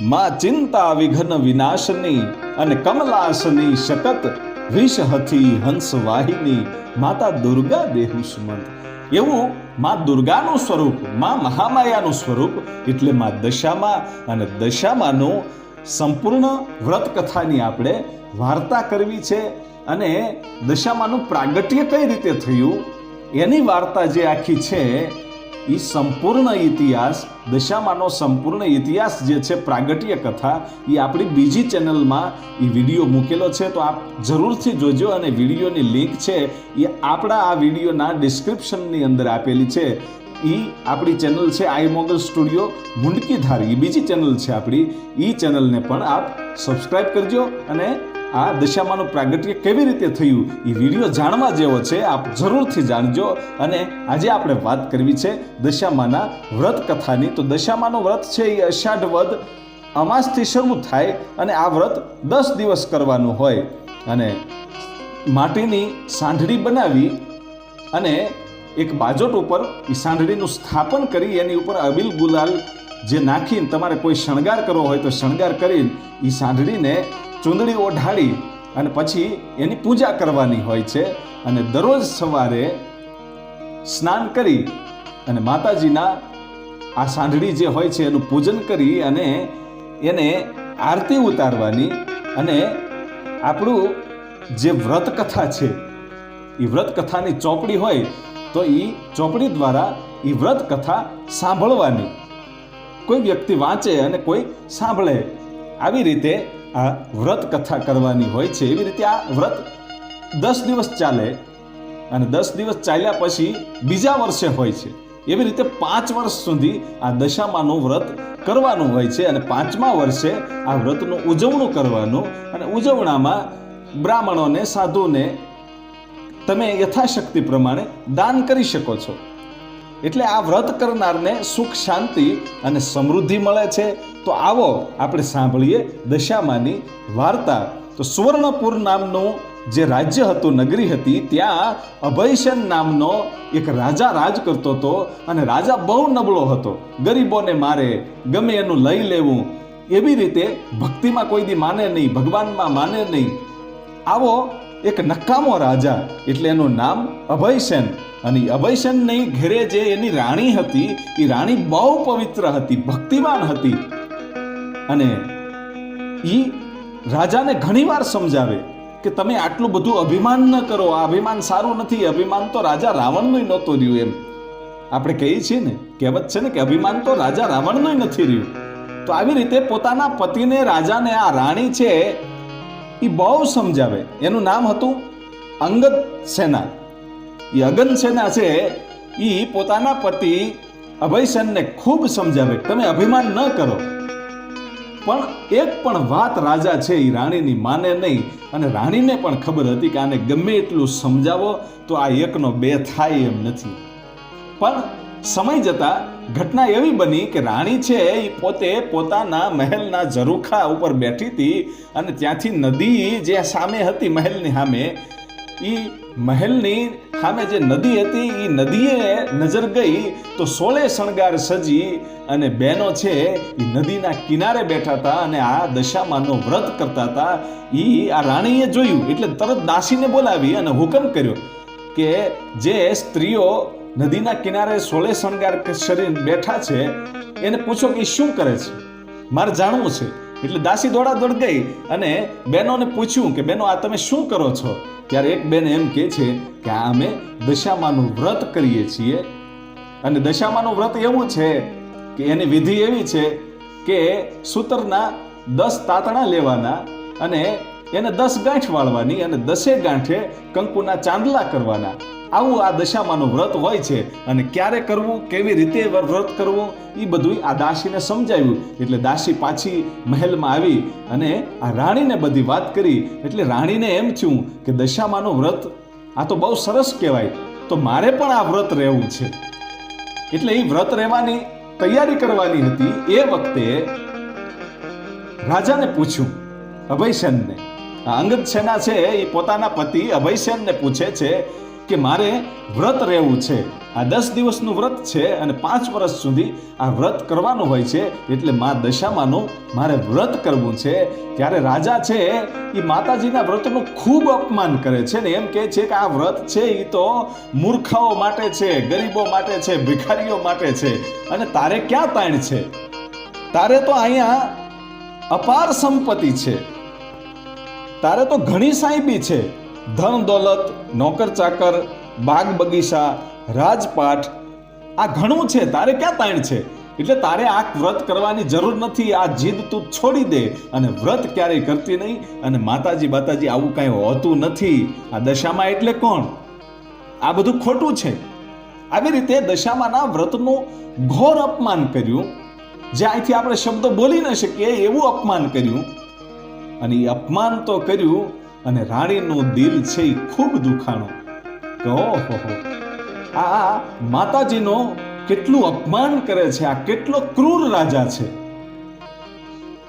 માં ચિંતા વિઘ્ન વિનાશની અને કમલાસની શકત વિષ હથી હંસ વાહિની માતા દુર્ગા દેહુ સુમંત. એવું માં દુર્ગાનું સ્વરૂપ, માં મહામાયાનું સ્વરૂપ એટલે માં દશામાં અને દશામાંનું સંપૂર્ણ વ્રત કથાની આપણે વાર્તા કરવી છે અને દશામાંનું પ્રાગટ્ય કઈ રીતે થયું એની વાર્તા જે આખી છે એ સંપૂર્ણ ઇતિહાસ, દશામાંનો સંપૂર્ણ ઇતિહાસ જે છે પ્રાગટ્ય કથા એ આપણી બીજી ચેનલમાં એ વીડિયો મૂકેલો છે. તો આપ જરૂરથી જોજો અને વિડીયોની લિંક છે એ આપણા આ વિડીયોના ડિસ્ક્રિપ્શનની અંદર આપેલી છે. એ આપણી ચેનલ છે આઈ મોગલ સ્ટુડિયો મુંડકીધાર. એ બીજી ચેનલ છે આપણી. એ ચેનલને પણ આપ સબસ્ક્રાઈબ કરજો અને આ દશામાનું પ્રાગટ્ય કેવી રીતે થયું એ વીડિયો જાણવા જેવો છે, આપ જરૂરથી જાણજો. અને આજે આપણે વાત કરવી છે દશામાના વ્રત કથાની. તો દશામાનું વ્રત છે એ અષાઢ વદ. અમાસથી શરૂ થાય અને આ વ્રત દસ દિવસ કરવાનું હોય. અને માટીની સાંઢળી બનાવી અને એક બાજોટ ઉપર એ સાંઢળીનું સ્થાપન કરી એની ઉપર અબીલ ગુલાલ જે નાખીને તમારે કોઈ શણગાર કરવો હોય તો શણગાર કરીને એ સાંઢળીને ચૂંદડી ઓઢાડી અને પછી એની પૂજા કરવાની હોય છે અને દરરોજ સવારે સ્નાન કરી અને માતાજીના આ સાંઢળી જે હોય છે એનું પૂજન કરી અને એને આરતી ઉતારવાની અને આપણું જે વ્રત કથા છે, એ વ્રત કથાની ચોપડી હોય તો એ ચોપડી દ્વારા એ વ્રત કથા સાંભળવાની. કોઈ વ્યક્તિ વાંચે અને કોઈ સાંભળે, આવી રીતે આ વ્રત કથા કરવાની હોય છે. એવી રીતે આ વ્રત દસ દિવસ ચાલે અને દસ દિવસ ચાલ્યા પછી બીજા વર્ષે હોય છે. એવી રીતે પાંચ વર્ષ સુધી આ દશામાનું વ્રત કરવાનું હોય છે અને પાંચમા વર્ષે આ વ્રતનું ઉજવણું કરવાનું અને ઉજવણામાં બ્રાહ્મણોને, સાધુને તમે યથાશક્તિ પ્રમાણે દાન કરી શકો છો. એટલે આ વ્રત કરનારને સુખ, શાંતિ અને સમૃદ્ધિ મળે છે. તો આવો આપણે સાંભળીએ દશામાની વાર્તા. તો સુવર્ણપુર નામનું જે રાજ્ય હતું, નગરી હતી, ત્યાં અભયસેન નામનો એક રાજા રાજ કરતો હતો અને રાજા બહુ નબળો હતો. ગરીબોને મારે, ગમે એનું લઈ લેવું. એવી રીતે ભક્તિમાં કોઈ દી માને નહીં, ભગવાનમાં માને નહીં. આવો એક નકામો રાજા, એટલે એનું નામ અભયસેન. અને અભયસેનની ઘેરે જે એની રાણી હતી એ રાણી બહુ પવિત્ર હતી ભક્તિવાન હતી. અને એ રાજાને ઘણીવાર સમજાવે કે તમે આટલું બધું અભિમાન ન કરો, આ અભિમાન સારું નથી અભિમાન તો રાજા રાવણનું નહોતું રહ્યું એમ. આપણે કહીએ છીએ ને, કહેવત છે ને કે અભિમાન તો રાજા રાવણનું નથી રહ્યું. તો આવી રીતે પોતાના પતિને રાજાને આ રાણી છે એ બહુ સમજાવે. એનું નામ હતું અંગત સેના. એ અગન સેના છે એ પોતાના પતિ અભયસેનને ખૂબ સમજાવે. તમે અભિમાન ન કરો. પણ એક પણ વાત રાજા છે એ રાણીની માને નહીં. અને રાણીને પણ ખબર હતી કે આને ગમે એટલું સમજાવો તો આ એકનો બે થાય એમ નથી. પણ સમય જતા ઘટના એવી બની કે રાણી છે એ પોતે પોતાના મહેલના ઝરૂખા ઉપર બેઠી હતી અને ત્યાંથી નદી જે સામે હતી મહેલની સામે એ મહેલની સામે જે નદી હતી એ નદીએ નજર ગઈ તો સોળે શણગાર સજી અને બહેનો છે એ નદીના કિનારે બેઠા હતા અને આ દશામાંનો વ્રત કરતા હતા. એ આ રાણીએ જોયું એટલે તરત દાસીને બોલાવી અને હુકમ કર્યો કે જે સ્ત્રીઓ નદીના કિનારે સોળે શણગાર શરીર બેઠા છે, એને પૂછો કે શું કરે છે? મારે જાણવું છે. એટલે દાસી દોડા દોડ ગઈ અને બહેનોને પૂછ્યું કે, બહેનો, આ તમે શું કરો છો? ત્યારે એક બેન એમ કહે છે કે આ અમે દશામાનું વ્રત કરીએ છીએ. અને દશામાનું વ્રત એવું છે કે એની વિધિ એવી છે કે સૂતરના દસ તાતણા લેવાના અને એને દસ ગાંઠ વાળવાની અને દસે ગાંઠે કંકુના ચાંદલા કરવાના. આવું આ દશામાનું વ્રત હોય છે અને ક્યારે કરવું, કેવી રીતે વ્રત કરવું એ બધું આ દાસીને સમજાવ્યું એટલે દાસી પાછી મહેલમાં આવી અને આ રાણીને બધી વાત કરી. એટલે રાણીને એમ થયું કે દશામાનું વ્રત આ તો બહુ સરસ કહેવાય. તો મારે પણ આ વ્રત રહેવું છે. એટલે એ વ્રત રહેવાની તૈયારી કરવાની હતી. એ વખતે રાજાને પૂછ્યું, અભયસેનને. અંગત સેના છે એ પોતાના પતિ અભયસેનને પૂછે છે કે મારે વ્રત રહેવું છે. આ દસ દિવસનું વ્રત છે અને પાંચ વર્ષ સુધી આ વ્રત કરવાનું હોય છે, એટલે મા દશામાનું મારે વ્રત કરવું છે. ત્યારે રાજા છે એ માતાજીના વ્રતનું ખૂબ અપમાન કરે છે ને એમ કહે છે કે આ વ્રત છે એ તો મૂર્ખાઓ માટે છે, ગરીબો માટે છે, ભિખારીઓ માટે છે. અને તારે ક્યાં તાણ છે? તારે તો અહીંયા અપાર સંપત્તિ છે. તારે તો ઘણી સાહેબી છે. ધન દોલત, નોકર ચાકર, બાગ બગીચા રાજપાઠ આ ઘણું છે. તારે ક્યાં તાણ છે? એટલે તારે આ વ્રત કરવાની જરૂર નથી. આ જીદ તું છોડી દે. અને વ્રત ક્યારેય કરતી નહીં અને માતાજી બાતાજી આવું કાંઈ હોતું નથી. આ દશામાં એટલે કોણ? આ બધું ખોટું છે. આવી રીતે દશામાના વ્રતનું ઘોર અપમાન કર્યું. જે અહીંથી આપણે શબ્દો બોલી ન શકીએ એવું અપમાન કર્યું. અને એ અપમાન તો કર્યું અને રાણીનું દિલ છે ખૂબ દુખાણું. કે ઓહો આ માતાજીનો કેટલું અપમાન કરે છે, આ કેટલો ક્રૂર રાજા છે.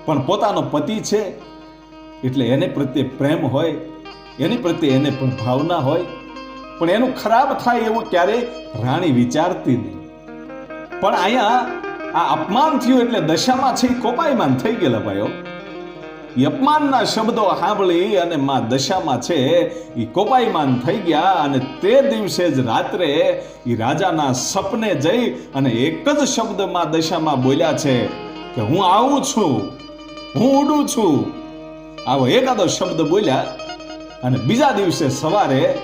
પણ પોતાનો પતિ છે, એટલે એને પ્રત્યે પ્રેમ હોય, એની પ્રત્યે એને પણ ભાવના હોય, પણ એનું ખરાબ થાય એવું ક્યારેય રાણી વિચારતી નહીં. પણ અહીંયા આ અપમાન થયું એટલે દશામાં છે કોપાયમાન થઈ ગયેલા ભાઈઓ. અપમાનના શબ્દો સાંભળી અને માં દશામાં છે એ કોપાયમાન થઈ ગયા અને તે દિવસે જ રાત્રે એ રાજાના સપને જઈ અને એક જ શબ્દમાં દશામાં બોલ્યા છે કે હું આવું છું, હું ઉડું છું. આવો એકાદો શબ્દ બોલ્યા અને બીજા દિવસે સવારે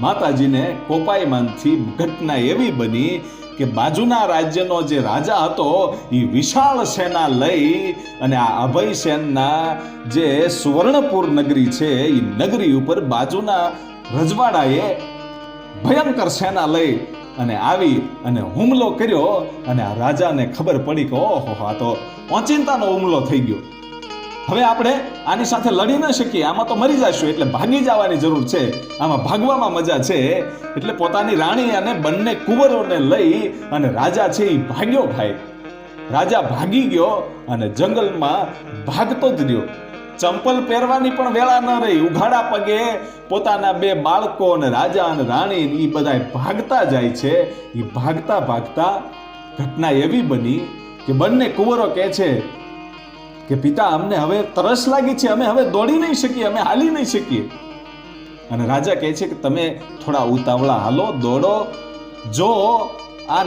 માતાજીને કોપાયમાનથી ઘટના એવી બની કે બાજુના રાજ્યનો જે રાજા હતો એ વિશાળ સેના લઈ અને આ અભય સેનના જે સુવર્ણપુર નગરી છે એ નગરી ઉપર બાજુના રજવાડાએ ભયંકર સેના લઈ અને આવી અને હુમલો કર્યો અને આ રાજાને ખબર પડી કે, ઓહો, આ તો ઓચિંતાનો હુમલો થઈ ગયો. હવે આપણે આની સાથે લડી ન શકીએ. આમાં તો મરી જશું, એટલે ભાગી જવાની જરૂર છે. આમાં ભાગવામાં મજા છે. એટલે પોતાની રાણી અને બંને કુંવરોને લઈ અને રાજા છે એ ભાગ્યો ભાઈ. રાજા ભાગી ગયો અને જંગલમાં ભાગતો જ રહ્યો. ચંપલ પહેરવાની પણ વેળા ન રહી. ઉઘાડા પગે પોતાના બે બાળકો અને રાજા અને રાણી એ બધા ભાગતા જાય છે. એ ભાગતા ભાગતા ઘટના એવી બની કે બંને કુંવરો કહે છે કે પિતા, અમને હવે તરસ લાગી છે, અમે હવે દોડી નહીં શકીએ, અમે હાલી નહીં શકીએ. અને રાજા કહે છે કે તમે થોડા ઉતાવળા હાલો, દોડો. જો આ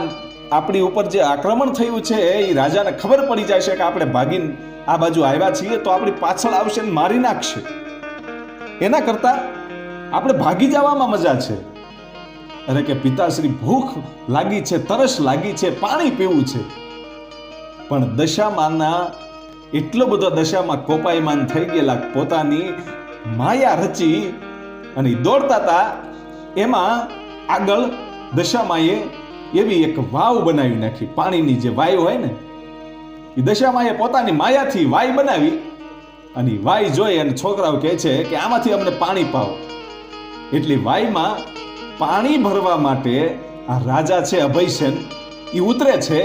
આપણી ઉપર જે આક્રમણ થયું છે, એ રાજાને ખબર પડી જાય છે કે આપણે ભાગીને આ બાજુ આવ્યા છીએ, તો આપણી પાછળ આવશે ને મારી નાખશે. એના કરતા આપણે ભાગી જવામાં મજા છે. અરે કે પિતાશ્રી ભૂખ લાગી છે, તરસ લાગી છે, પાણી પીવું છે. પણ દશામાના એટલો બધો દશામાં કોપાયમાન થઈ ગયેલા પોતાની માયા રચી અને દોડતા હતા, એમાં આગળ દશામાએ એવી એક વાવ બનાવી નાખી. પાણીની જે વાય હોય ને, એ દશામાએ પોતાની માયાથી વાય બનાવી અને વાય જોઈ અને છોકરાઓ કહે છે કે આમાંથી અમને પાણી પાવો એટલી વાયમાં પાણી ભરવા માટે આ રાજા છે અભયસેન એ ઉતરે છે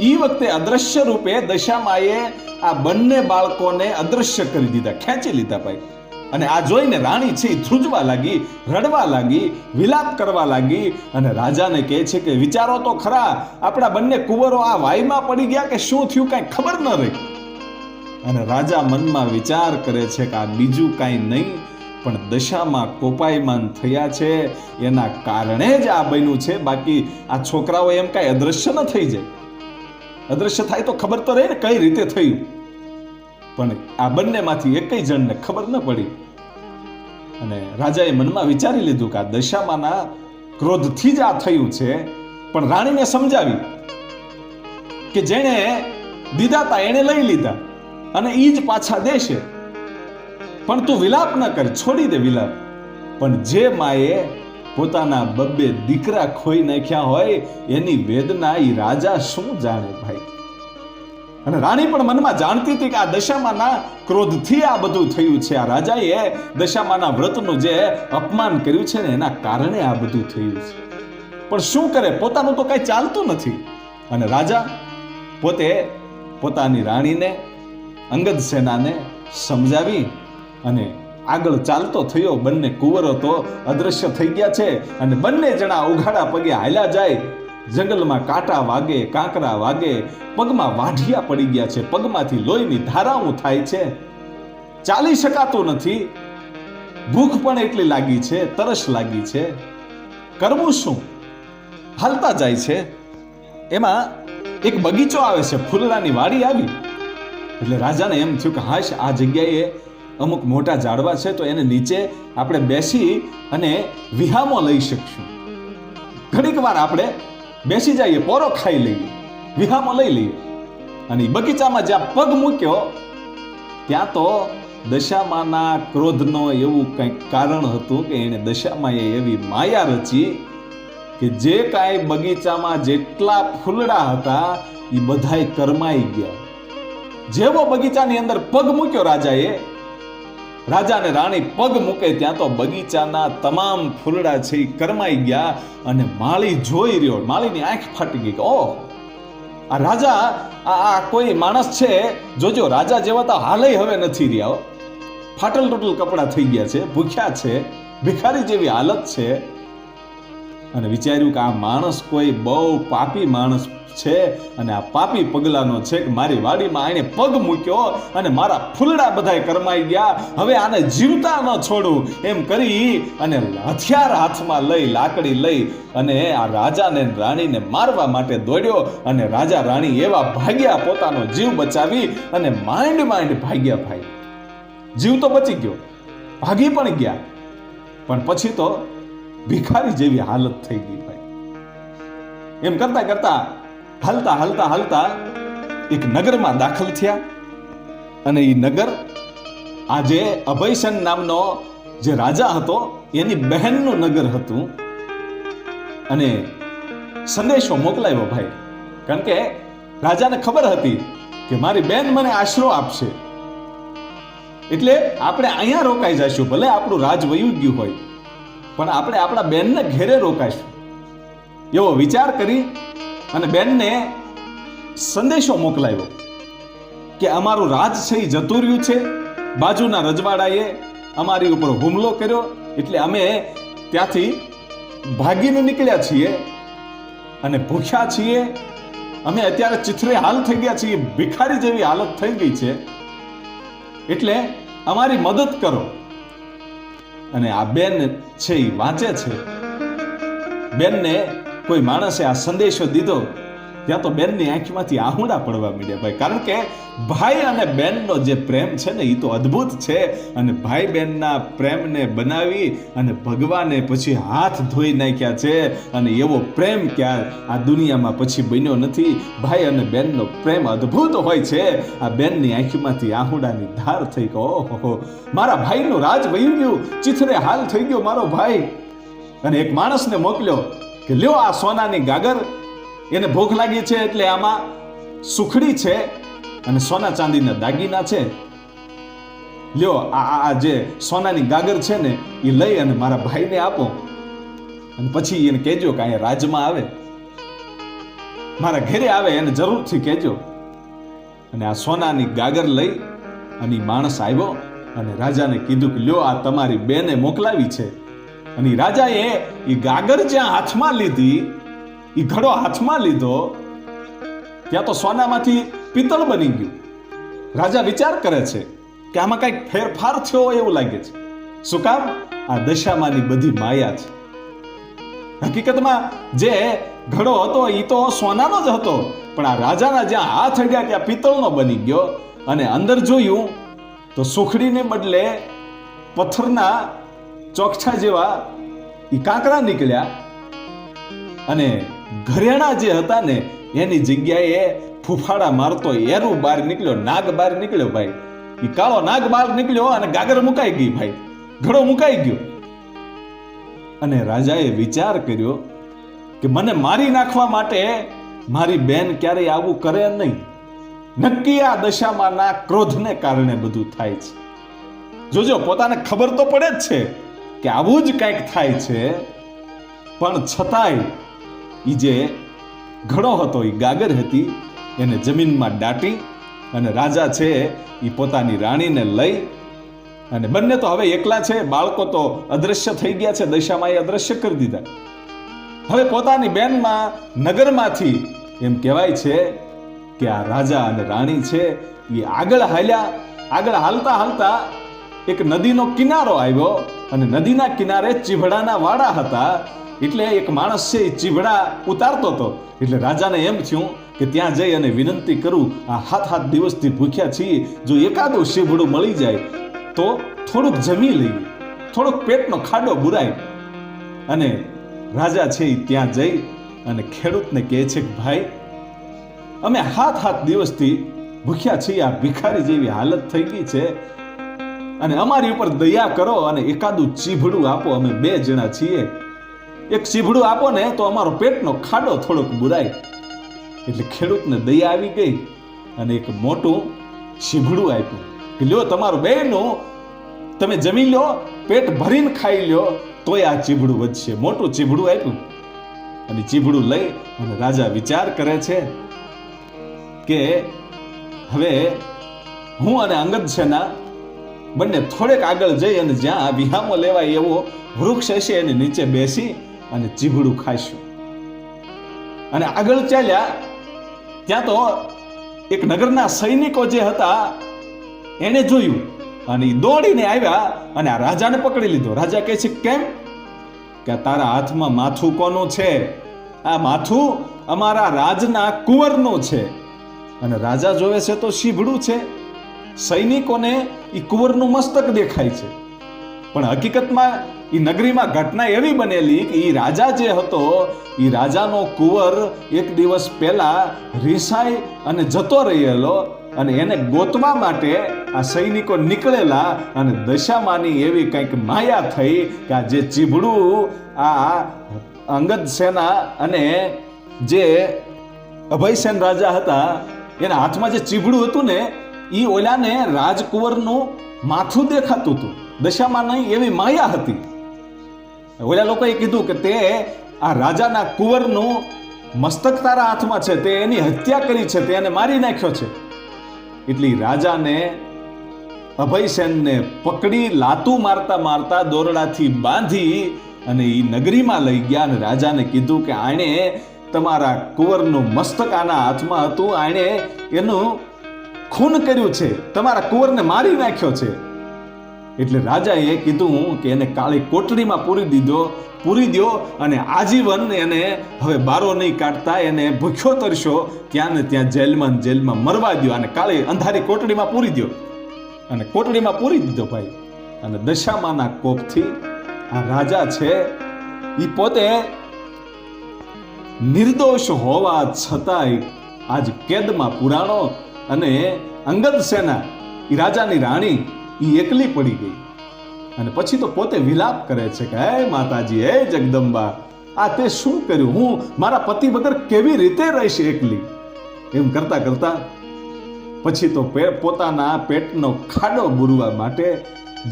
એ વખતે અદ્રશ્ય રૂપે દશામાએ આ બંને બાળકોને અદ્રશ્ય કરી દીધા, ખેંચી લીધા ભાઈ. અને આ જોઈને રાણી છે ધ્રુજવા લાગી, રડવા લાગી, વિલાપ કરવા લાગી અને રાજાને કહે છે કે વિચારો તો ખરા, આપણા બંને કુંવરો આ વાયમાં પડી ગયા કે શું થયું કાંઈ ખબર ન રહી. અને રાજા મનમાં વિચાર કરે છે કે આ બીજું કાંઈ નહીં, પણ દશામાં કોપાયમાન થયા છે, એના કારણે જ આ બન્યું છે. બાકી આ છોકરાઓ એમ કાંઈ અદ્રશ્ય ન થઈ જાય. અદ્રશ્ય થાય તો ખબર તો રહે ને કઈ રીતે થયું. પણ આ બંનેમાંથી એકય જણને ખબર ન પડી. અને રાજાએ મનમાં વિચારી લીધું કે આ દશામાના ક્રોધથી જ આ થયું છે. પણ રાણીને સમજાવી કે જેણે દીધા તા એણે લઈ લીધા અને ઈ જ પાછા દેશે. પણ તું વિલાપ ન કર, છોડી દે વિલાપ. પણ જે માએ પોતાના બબ્બે દીકરા ખોઈ નાખ્યા હોય, એની વેદના એ રાજા શું જાણે ભાઈ? અને રાણી પણ મનમાં જાણતી હતી કે આ દશામાના ક્રોધથી આ બધું થયું છે. આ રાજાએ દશામાના વ્રતનું જે અપમાન કર્યું છે ને, એના કારણે આ બધું થયું છે. પણ શું કરે? પોતાનું તો કઈ ચાલતું નથી. અને રાજા પોતે પોતાની રાણીને અંગદ સેનાને સમજાવી અને આગળ ચાલતો થયો, બંને કુંવરો તો અદ્રશ્ય થઈ ગયા છે અને બંને જણા ઉઘાડા પગે હાલ્યા જાય. જંગલમાં કાંટા વાગે, કાંકરા વાગે, પગમાં વાઢિયા પડી ગયા છે, પગમાંથી લોહીની ધારાઓ થાય છે. ચાલી શકાતું નથી. ભૂખ પણ એટલી લાગી છે, તરસ લાગી છે. કરવું શું? હાલતા જાય છે. એમાં એક બગીચો આવે છે ફૂલડાની વાડી આવી. એટલે રાજાને એમ થયું કે હાશ, આ જગ્યાએ અમુક મોટા ઝાડવા છે, તો એને નીચે આપણે બેસી અને વિહામો લઈ શકશું. ઘડીક વાર આપણે બેસી જઈએ, પોરો ખાઈ લઈએ, વિહામો લઈ લઈએ. અને બગીચામાં જ્યાં પગ મૂક્યો, ત્યાં તો દશામાના ક્રોધનો એવું કંઈક કારણ હતું કે એણે એ એવી માયા રચી કે જે કાંઈ બગીચામાં જેટલા ફૂલડા હતા એ બધાય કરમાઈ ગયા. જેવો બગીચાની અંદર પગ મૂક્યો રાજાએ રાજા અને રાણી પગ મૂકે ત્યાં તો બગીચાના તમામ ફૂલડા છે કરમાઈ ગયા અને માળી જોઈ રહ્યો. માળીની આંખ ફાટી ગઈ કે, ઓહ, આ રાજા, આ કોઈ માણસ છે? જોજો, રાજા જેવા તો હાલય હવે નથી રહ્યા ફાટલ ટૂટલ કપડાં થઈ ગયા છે, ભૂખ્યા છે, ભિખારી જેવી હાલત છે. અને વિચાર્યું કે આ માણસ કોઈ બહુ પાપી માણસ છે અને આ પાપી પગલાનો છે કે મારી વાડીમાં આણે પગ મૂક્યો અને મારા ફૂલડા બધાય કરમાઈ ગયા. હવે આને જીવતા ન છોડું. એમ કરી અને હથિયાર હાથમાં લઈ લાકડી લઈ અને આ રાજાને રાણીને મારવા માટે દોડ્યો અને રાજા રાણી એવા ભાગ્યા પોતાનો જીવ બચાવી અને માંડ માંડ ભાગ્યા ભાઈ. જીવ તો બચી ગયો, ભાગી પણ ગયા. પણ પછી તો ભિખારી જેવી હાલત થઈ ગઈ ભાઈ. એમ કરતા કરતા હાલતા હાલતા હાલતા એક નગરમાં દાખલ થયા અને એ નગર આજે અભયસન નામનો જે રાજા હતો, એની બહેનનું નગર હતું અને સંદેશો મોકલાયો ભાઈ. કારણ કે રાજાને ખબર હતી કે મારી બેન મને આશરો આપશે. એટલે આપણે અહીંયા રોકાઈ જઈશું ભલે આપણું રાજ વયું ગયું હોય, પણ આપણે આપણા બેનને ઘેરે રોકાઈશું. એવો વિચાર કરી અને બેનને સંદેશો મોકલાવ્યો કે અમારું રાજ છે એ જતું રહ્યું છે. બાજુના રજવાડાએ અમારી ઉપર હુમલો કર્યો. એટલે અમે ત્યાંથી ભાગીને નીકળ્યા છીએ અને ભૂખ્યા છીએ. અમે અત્યારે ચિથરે હાલ થઈ ગયા છીએ. ભિખારી જેવી હાલત થઈ ગઈ છે. એટલે અમારી મદદ કરો. અને આ બેન છે વાંચે છે. બેનને કોઈ માણસે આ સંદેશો દીધો, ત્યાં તો બેનની આંખમાંથી આહુડા પડવા માંડ્યા ભાઈ. કારણ કે ભાઈ અને બેનનો જે પ્રેમ છે ને એ તો અદ્ભુત છે. અને ભાઈ બેનના પ્રેમને બનાવી અને ભગવાને પછી હાથ ધોઈ નાખ્યા છે. અને એવો પ્રેમ ક્યાં આ દુનિયામાં પછી બન્યો નથી. ભાઈ અને બેનનો પ્રેમ અદ્ભુત હોય છે. આ બેનની આંખમાંથી આહુડાની ધાર થઈ ગયો ઓહો મારા ભાઈનું રાજ વહી ગયું. ચિથરે હાલ થઈ ગયો મારો ભાઈ. અને એક માણસને મોકલ્યો. કે લ્યો આ સોનાની ગાગર, એને ભૂખ લાગી છે એટલે આમાં સુખડી છે અને સોના ચાંદીના દાગીના છે. લ્યો આ- આ જે સોનાની ગાગર છે ને, એ લઈ અને મારા ભાઈને આપો. અને પછી એને કહેજો કે અહીંયા રાજમાં આવે. મારા ઘરે આવે એને જરૂરથી કહેજો. અને આ સોનાની ગાગર લઈ અને માણસ આવ્યો અને રાજાને કીધું કે લ્યો આ તમારી બેને મોકલાવી છે. અને રાજાએ એ ગાગર જ્યાં હાથમાં લીધી એ ઘડો હાથમાં લીધો, ત્યાં તો સોનામાંથી પિત્તળ બની ગયું. રાજા વિચાર કરે છે કે આમાં કંઈક ફેરફાર થયો હોય એવું લાગે છે. શું કામ? આ દશામાંની બધી માયા છે. હકીકતમાં જે ઘડો હતો એ તો સોનાનો જ હતો, પણ આ રાજાના જ્યાં હાથ અડ્યા ત્યાં પિત્તળનો બની ગયો અને અંદર જોયું તો સુખડીને બદલે પથ્થરના ચોકઠા જેવા એ કાંકરા નીકળ્યા અને ઘરેણા જે હતા ને, એની જગ્યાએ ફૂફાડા મારતો એરું બહાર નીકળ્યો, નાગ બહાર નીકળ્યો ભાઈ. એ કાળો નાગ બહાર નીકળ્યો અને ગાગર મુકાઈ ગઈ ભાઈ. ઘડો મુકાઈ ગયો. અને રાજાએ વિચાર કર્યો કે મને મારી નાખવા માટે મારી બેન ક્યારેય આવું કરે નહીં. નક્કી આ દશામાં ના ક્રોધને કારણે બધું થાય છે. જોજો, પોતાને ખબર તો પડે જ છે. કે આવું જ કંઈક થાય છે, પણ છતાંય એ જે ઘડો હતો એ ગાગર હતી, એને જમીનમાં દાટી અને રાજા છે એ પોતાની રાણીને લઈ અને બંને તો હવે એકલા છે, બાળકો તો અદ્રશ્ય થઈ ગયા છે દશામાં એ અદ્રશ્ય કરી દીધા. હવે પોતાની બેનમાં, નગરમાંથી એમ કહેવાય છે કે આ રાજા અને રાણી છે એ આગળ હાલ્યા, આગળ હાલતા હાલતા એક નદીનો કિનારો આવ્યો અને નદીના કિનારે ચીભડાના વાડા હતા. એટલે એક માણસ છે એ ચીભડા ઉતારતો હતો. એટલે રાજાને એમ થયું કે ત્યાં જઈ અને વિનંતી કરું, આ હાથ હાથ દિવસથી ભૂખ્યા છીએ, જો એકાદું શીભડું મળી જાય, તો થોડુંક જમી લઈએ. થોડોક પેટનો ખાડો બુરાય. અને રાજા છે એ ત્યાં જઈ અને ખેડૂતને કહે છે કે, ભાઈ, અમે હાથ હાથ દિવસથી ભૂખ્યા છીએ, આ ભિખારી જેવી હાલત થઈ ગઈ છે. અને અમારી ઉપર દયા કરો અને એકાદું ચીભડું આપો. અમે બે જણા છીએ. એક ચીભડું આપો ને તો અમારો પેટનો ખાડો થોડોક બુરાય. એટલે ખેડૂતને દયા આવી ગઈ અને એક મોટું ચીભડું આપ્યું. કે લ્યો તમારું બેનું તમે જમી લો પેટ ભરીને ખાઈ લ્યો, તોય આ ચીભડું વધશે. મોટું ચીભડું આપ્યું. અને ચીભડું લઈ અને રાજા વિચાર કરે છે કે હવે હું અને અંગદ સેના બંને થોડેક આગળ જઈ અને જ્યાં વિહામો લેવાય એવો વૃક્ષ હશે એની નીચે બેસી અને ચીભડું ખાઈશું. અને આગળ ચાલ્યા, ત્યાં તો એક નગરના સૈનિકો જે હતા, એને જોયું અને એ દોડીને આવ્યા અને આ રાજાને પકડી લીધો. રાજા કહે છે, કેમ? કે તારા હાથમાં માથું કોનું છે? આ માથું અમારા રાજના કુંવરનું છે. અને રાજા જોવે છે, તો શીભડું છે. સૈનિકોને એ કુંવરનું મસ્તક દેખાય છે. પણ હકીકતમાં એ નગરીમાં ઘટના એવી બનેલી કે એ રાજા જે હતો એ રાજાનો કુંવર એક દિવસ પહેલા રીસાઈ અને જતો રહેલો અને એને ગોતવા માટે આ સૈનિકો નીકળેલા અને દશામાની એવી કંઈક માયા થઈ કે આ જે ચીભડું, આ અંગદ સેના અને જે અભયસેન રાજા હતા, એના હાથમાં જે ચીભડું હતું ને ઈ ઓલાને રાજકુંવરનું માથું દેખાતું હતું. દશામાં નહીં, એવી માયા હતી. ઓલા લોકોએ કીધું કે તે આ રાજાના કુંવરનું મસ્તક તારા હાથમાં છે, તે એની હત્યા કરી છે, તે એને મારી નાખ્યો છે. એટલી રાજાને અભયસેનને પકડી લાતું મારતા મારતા દોરડાથી બાંધી અને એ નગરીમાં લઈ ગયા અને રાજાને કીધું કે આણે તમારા કુંવરનું મસ્તક આના હાથમાં હતું, આણે એનું ખૂન કર્યું છે, તમારા કુંવરને મારી નાખ્યો છે. એટલે રાજાએ કીધું કે એને કાળી કોટડીમાં પૂરી દીધો, પૂરી દો અને આજીવન એને હવે બારો નહીં કાઢતા, એને ભૂખ્યો તરશો, ત્યાં ને ત્યાં જેલમાં જેલમાં મરવા દો અને કાળી અંધારી કોટડીમાં પૂરી દો અને કોટડીમાં પૂરી દીધો ભાઈ. અને દશામાના કોપથી આ રાજા છે એ પોતે નિર્દોષ હોવા છતાંય આજ કેદમાં પુરાણો અને અંગદ સેના એ રાજાની રાણી એ એકલી પડી ગઈ. અને પછી તો પોતે વિલાપ કરે છે કે, હે માતાજી, હે જગદંબા, આ તે શું કર્યું? હું મારા પતિ વગર કેવી રીતે રહીશ એકલી? એમ કરતા કરતા પછી તો પોતાના પેટનો ખાડો બુરવા માટે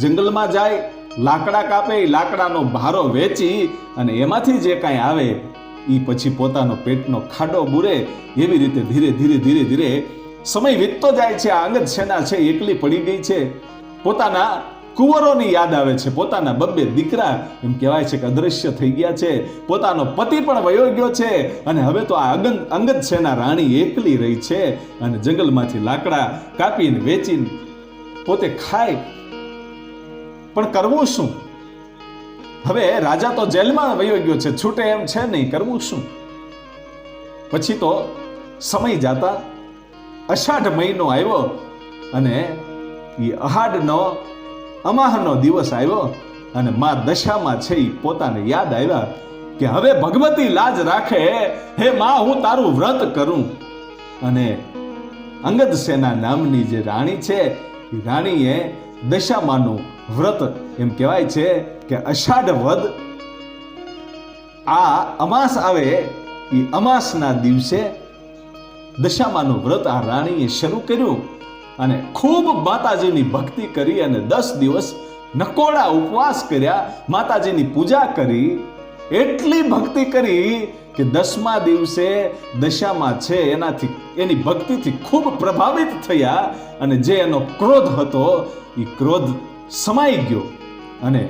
જંગલમાં જાય, લાકડા કાપે લાકડાનો ભારો વેચી અને એમાંથી જે કાંઈ આવે એ પછી પોતાનો પેટનો ખાડો બુરે, એવી રીતે ધીરે ધીરે ધીરે ધીરે સમય વીતતો જાય છે, આ સેના છે, એકલી પડી ગઈ છે. પોતાના કુંવરોની યાદ આવે છે, પોતાના બબ્બે દીકરા, એમ કહેવાય છે કે અદૃશ્ય થઈ ગયા છે. પોતાનો પતિ પણ વયો ગયો છે અને હવે તો આ અંગદ સેના રાણી એકલી રહી છે અને જંગલમાંથી લાકડા કાપીને વેચીને પોતે ખાય. પણ કરવું શું? હવે રાજા તો જેલમાં વયો ગયો છે, છૂટે એમ છે નહીં, કરવું શું? પછી તો સમય જાતા અષાઢ મહિનો આવ્યો અને એ અહાડનો, અમાહનો દિવસ આવ્યો અને મા દશામાં છે એ પોતાને યાદ આવ્યા કે હવે ભગવતી લાજ રાખે, હે મા, હું તારું વ્રત કરું. અને અંગદ સેના નામની જે રાણી છે, એ રાણીએ દશામાનું વ્રત એમ કહેવાય છે કે અષાઢ વદ. આ અમાસ આવે, એ અમાસના દિવસે દશામાનું વ્રત આ રાણીએ શરૂ કર્યું અને ખૂબ માતાજીની ભક્તિ કરી અને દસ દિવસ નકોડા ઉપવાસ કર્યા. માતાજીની પૂજા કરી. એટલી ભક્તિ કરી કે દસમા દિવસે દશામાં છે એનાથી એની ભક્તિથી ખૂબ પ્રભાવિત થયા અને જે એનો ક્રોધ હતો એ ક્રોધ સમાઈ ગયો. અને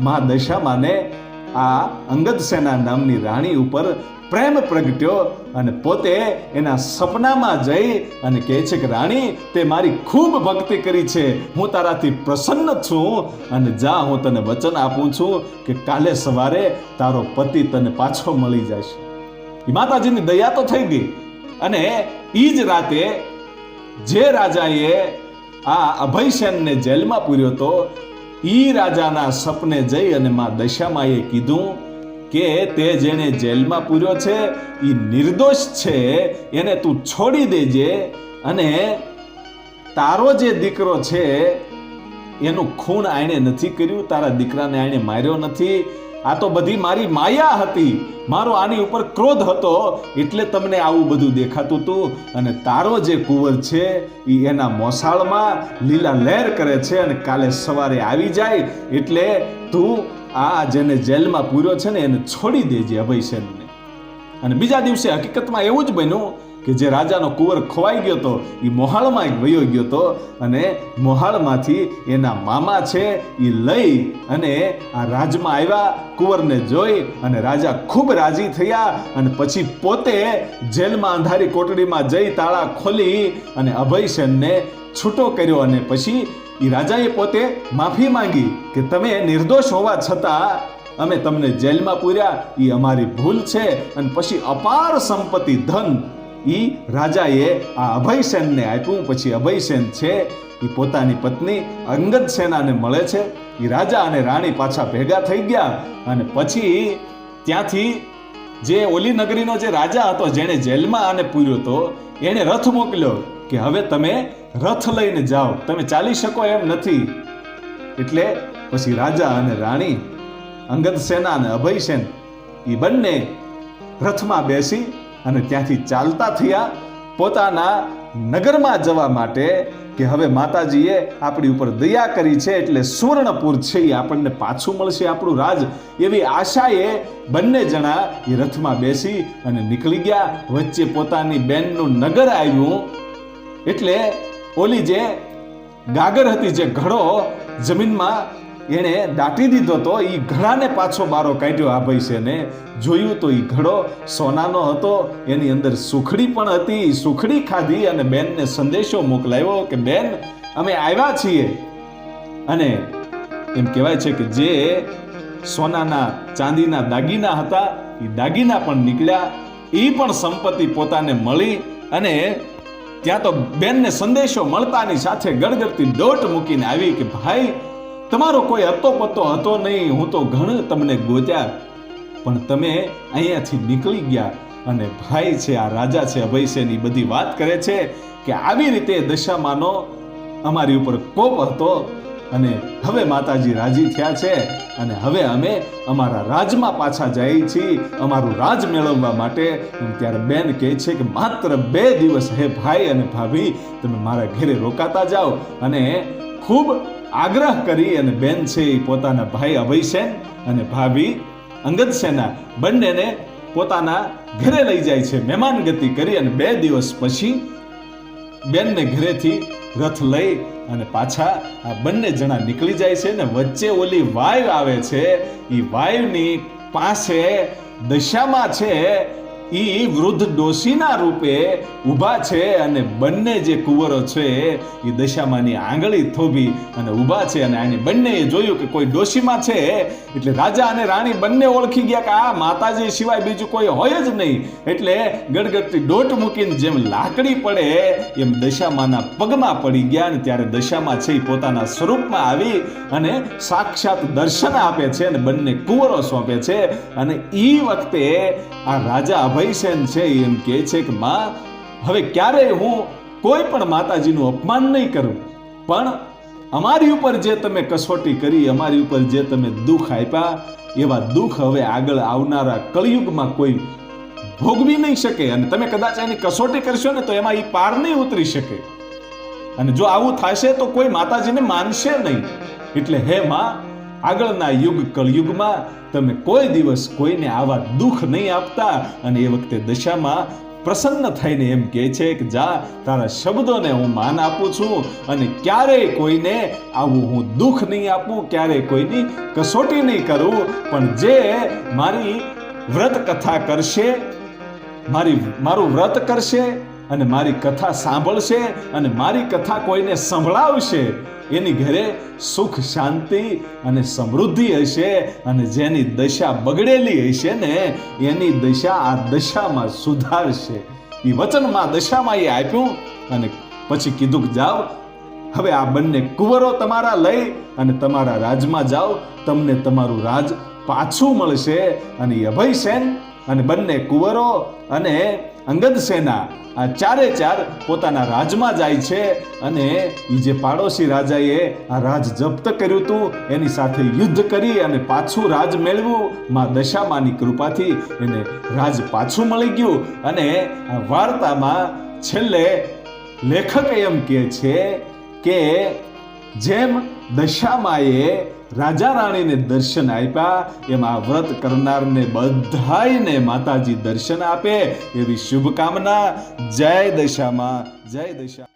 મા દશામાને આ અંગદ સેના નામની રાણી ઉપર પ્રેમ પ્રગટ્યો અને પોતે એના સપનામાં જઈ અને કહે છે કે, રાણી, તે મારી ખૂબ ભક્તિ કરી છે. હું તારાથી પ્રસન્ન છું અને જા, હું તને વચન આપું છું કે કાલે સવારે તારો પતિ તને પાછો મળી જશે. એ માતાજીની દયા તો થઈ ગઈ. અને એ જ રાતે જે રાજાએ આ અભયસેનને જેલમાં પૂર્યો હતો ઈ રાજાના સપને જઈ અને માં દશામાએ કીધું કે તે જેણે જેલમાં પૂર્યો છે એ નિર્દોષ છે, એને તું છોડી દેજે અને તારો જે દીકરો છે, એનું ખૂન આણે નથી કર્યું, તારા દીકરાને આણે માર્યો નથી. આ તો બધી મારી માયા હતી. મારો આની ઉપર ક્રોધ હતો, એટલે તમને આવું બધું દેખાતું હતું અને તારો જે કુંવર છે એ એના મોસાળમાં લીલા લહેર કરે છે અને કાલે સવારે આવી જાય, એટલે તું આ જેને જેલમાં પૂર્યો છે ને એને છોડી દેજે અભયસેનને. અને બીજા દિવસે હકીકતમાં એવું જ બન્યું કે જે રાજાનો કુંવર ખોવાઈ ગયો હતો એ મોહાળમાં વયો ગયો હતો અને મોહાળમાંથી એના મામા છે એ લઈ અને આ રાજમાં આવ્યા, કુંવરને જોઈ અને રાજા ખૂબ રાજી થયા અને પછી પોતે જેલમાં અંધારી કોટડીમાં જઈ તાળા ખોલી અને અભયસેનને છૂટો કર્યો અને પછી એ રાજાએ પોતે માફી માંગી કે તમે નિર્દોષ હોવા છતાં અમે તમને જેલમાં પૂર્યા એ અમારી ભૂલ છે અને પછી અપાર સંપત્તિ ધન એ રાજાએ આ અભયસેનને આપ્યું, પછી અભયસેન છે એ પોતાની પત્ની અંગદ સેનાને મળે છે એ રાજા અને રાણી પાછા ભેગા થઈ ગયા અને પછી ત્યાંથી જે ઓલી નગરીનો જે રાજા હતો, જેણે જેલમાં આને પૂર્યો હતો એણે રથ મોકલ્યો. કે હવે તમે રથ લઈને જાઓ. તમે ચાલી શકો એમ નથી. એટલે પછી રાજા અને રાણી, અંગદ સેના અને અભયસેન એ બંને રથમાં બેસી અને ત્યાંથી ચાલતા થયા પોતાના નગરમાં જવા માટે કે હવે માતાજીએ આપણી ઉપર દયા કરી છે એટલે સુવર્ણપુર છે એ આપણને પાછું મળશે આપણું રાજ. એવી આશાએ બંને જણા એ રથમાં બેસી અને નીકળી ગયા. વચ્ચે પોતાની બેનનું નગર આવ્યું. એટલે ઓલી જે ગાગર હતી જે ઘડો જમીનમાં એણે દાટી દીધો તો એ ઘડાને પાછો બારો કાઢ્યો આ ભાઈ ને જોયું તો એ ઘડો સોનાનો હતો, એની અંદર સુખડી પણ હતી સુખડી ખાધી અને બેનને સંદેશો મોકલાવ્યો કે બેન, અમે આવ્યા છીએ. અને એમ કહેવાય છે કે જે સોનાના ચાંદીના દાગીના હતા એ દાગીના પણ નીકળ્યા એ પણ સંપત્તિ પોતાને મળી અને ત્યાં તો બેનને સંદેશો મળતાની સાથે ગડગડતી દોટ મૂકીને આવી કે, ભાઈ, તમારો કોઈ હતો પતો હતો નહીં, હું તો ઘણું તમને ગોત્યા. પણ તમે અહીંયાથી નીકળી ગયા અને ભાઈ છે, આ રાજા છે અભયસેન એ બધી વાત કરે છે કે, આવી રીતે દશામાનો અમારી ઉપર કોપ હતો. અને હવે માતાજી રાજી થયા છે અને હવે અમે અમારા રાજમાં પાછા જઈએ છીએ અમારું રાજ મેળવવા માટે. ત્યારે બેન કહે છે કે માત્ર બે દિવસ, હે ભાઈ અને ભાભી, તમે મારા ઘરે રોકાતા જાઓ અને ખૂબ આગ્રહ કરી અને બેન છે એ પોતાના ભાઈ અભયસેન અને ભાભી અંગદસેના બંનેને પોતાના ઘરે લઈ જાય છે, મહેમાનગતિ કરી અને બે દિવસ પછી બેનને ઘરેથી રથ લઈ અને પાછા આ બંને જણા નીકળી જાય છે ને વચ્ચે ઓલી વાયુ આવે છે. એ વાયુની પાસે દશામાં છે ઈ વૃદ્ધ ડોશીના રૂપે ઊભા છે અને બંને જે કુંવરો છે એ દશામાની આંગળી થોભી અને ઊભા છે અને આને બંનેએ જોયું કે કોઈ ડોશીમાં છે, એટલે રાજા અને રાણી બંને ઓળખી ગયા કે આ માતાજી સિવાય બીજું કોઈ હોય જ નહીં. એટલે ગડગડતી દોટ મૂકીને જેમ લાકડી પડે, એમ દશામાના પગમાં પડી ગયા અને ત્યારે દશામાં છે એ પોતાના સ્વરૂપમાં આવી અને સાક્ષાત દર્શન આપે છે અને બંને કુંવરો સોંપે છે. અને એ વખતે આ રાજા અભયસેન છે એમ કહે છે કે, માં, હવે ક્યારેય હું કોઈ પણ માતાજીનું અપમાન નહીં કરું? પણ અમારી ઉપર જે તમે કસોટી કરી, અમારી ઉપર જે તમે દુઃખ આપ્યા, એવા દુઃખ હવે આગળ આવનારા કળિયુગમાં કોઈ ભોગવી નહીં શકે. અને તમે કદાચ એની કસોટી કરશો ને તો એમાં એ પાર નહીં ઉતરી શકે. અને જો આવું થશે તો કોઈ માતાજીને માનશે નહીં. એટલે હે માં આગળના યુગ કળયુગમાં તમે કોઈ દિવસ કોઈને આવા દુઃખ નહીં આપતા અને એ વખતે દશામાં પ્રસન્ન થઈને એમ કહે છે કે, જા, તારા શબ્દોને હું માન આપું છું અને ક્યારેય કોઈને આવું હું દુઃખ નહીં આપું, ક્યારેય કોઈની કસોટી નહીં કરું, પણ જે મારી વ્રત કથા કરશે, મારી, મારું વ્રત કરશે અને મારી કથા સાંભળશે અને મારી કથા કોઈને સંભળાવશે, એની ઘરે સુખ, શાંતિ અને સમૃદ્ધિ હશે અને જેની દશા બગડેલી હશે ને, એની દશા આ દશામાં સુધારશે. એ વચનમાં દશામાં એ આપ્યું અને પછી કીધું જાઓ, હવે આ બંને કુંવરો તમારા લઈ અને તમારા રાજમાં જાઓ, તમને તમારું રાજ પાછું મળશે અને અભયસેન અને બંને કુંવરો અને અંગદ સેના આ ચારે ચાર પોતાના રાજમાં જાય છે અને જે પાડોશી રાજાએ આ રાજ જપ્ત કર્યું હતું એની સાથે યુદ્ધ કરી અને પાછું રાજ મેળવ્યું. માં દશામાની કૃપાથી એને રાજ પાછું મળી ગયું અને આ વાર્તામાં છેલ્લે લેખક એમ કહે છે કે જેમ દશામાએ રાજા રાણીને દર્શન આપ્યા. એમાં વ્રત કરનારને બધાયને માતાજી દર્શન આપે. એવી શુભકામના. જય દશામાં. જય દશા